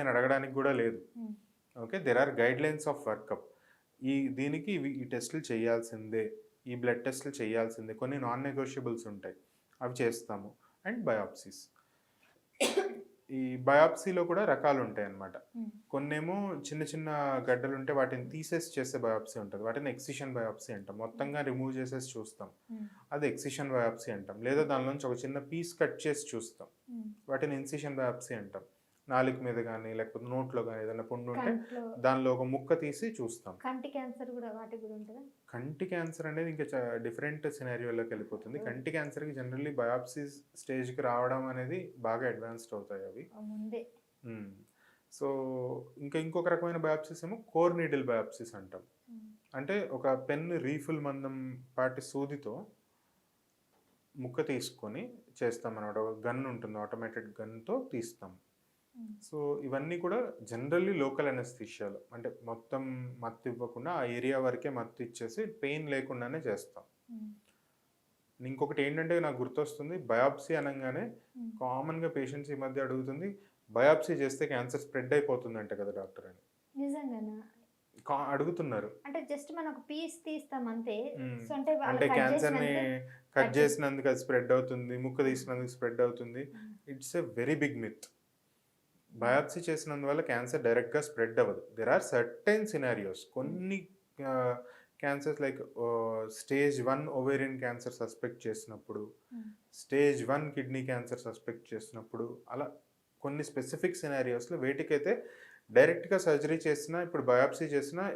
నేను అడగడానికి కూడా లేదు. Okay there are guidelines of workup ఈ దీనికి ఇవి ఈ టెస్టులు చేయాల్సిందే ఈ బ్లడ్ టెస్టులు చేయాల్సిందే. కొన్ని నాన్ నెగోషియబుల్స్ ఉంటాయి. అవి చేస్తాము. And biopsies. ఈ బయాప్సీలో కూడా రకాలు ఉంటాయి అన్నమాట. కొన్నేమో చిన్న చిన్న గడ్డలు ఉంటే వాటిని తీసేసి చేసే బయాప్సీ ఉంటుంది. వాటిని ఎక్సిషన్ బయాప్సీ అంటాం. మొత్తంగా రిమూవ్ చేసేసి చూస్తాం. అది ఎక్సిషన్ బయాప్సీ అంటాం. లేదా దానిలోంచి ఒక చిన్న పీస్ కట్ చేసి చూస్తాం. వాటిని ఇన్సిషన్ బయాప్సీ అంటాం. నాలుక మీద కానీ లేకపోతే నోట్లో కానీ ఏదైనా పుండు ఉంటే దానిలో ఒక ముక్క తీసి చూస్తాం. కంటి క్యాన్సర్ కూడా వాటికి కూడా ఉంటుందా కంటి క్యాన్సర్ అనేది ఇంకా డిఫరెంట్ సినారియోలోకి వెళ్ళిపోతుంది. కంటి క్యాన్సర్కి జనరల్లీ బయాప్సీ స్టేజ్కి రావడం అనేది బాగా అడ్వాన్స్డ్ అవుతాయి అవి. ముందే. సో ఇంకా ఇంకొక రకమైన బయాప్సీస్ ఏమో కోర్ నీడిల్ బయాప్సీస్ అంటాం. అంటే ఒక పెన్ రీఫుల్ మందం పాటి సూదితో ముక్క తీసుకొని చేస్తాం అన్నమాట ఒక గన్ ఉంటుంది ఆటోమేటెడ్ గన్తో తీస్తాం. సో ఇవన్నీ కూడా జనరల్లీ లోకల్ అనస్థిషియాలు అంటే మొత్తం మత్తు ఇవ్వకుండా ఆ ఏరియా వరకే మత్తు ఇచ్చేసి పెయిన్ లేకుండానే చేస్తాం. ఇంకొకటి ఏంటంటే నాకు గుర్తొస్తుంది బయాప్సీ అనగానే. కామన్గా పేషెంట్స్ ఈ మధ్య అడుగుతుంది బయాప్సీ చేస్తే క్యాన్సర్ స్ప్రెడ్ అయిపోతుందంట కదా డాక్టర్ అని. నిజంగానా? అడుగుతున్నారు. అంటే జస్ట్ మనం ఒక పీస్ తీస్తాం అంతే. అంటే క్యాన్సర్ని చేసినందుకే- కట్ చేసినందుకు అది స్ప్రెడ్ అవుతుంది ముక్క తీసినందుకు స్ప్రెడ్ అవుతుంది. It's a very big myth. Biopsy చేసినందువల్ల cancer డైరెక్ట్గా స్ప్రెడ్ అవ్వదు దెర్ ఆర్ సర్టైన్ సినారియోస్ కొన్ని cancers like stage one ovarian cancer suspect చేసినప్పుడు. Stage one kidney cancer suspect చేసినప్పుడు అలా కొన్ని స్పెసిఫిక్ సినారియోస్లో వేటికైతే డైరెక్ట్గా సర్జరీ చేసినా ఇప్పుడు బయాప్సీ చేసినా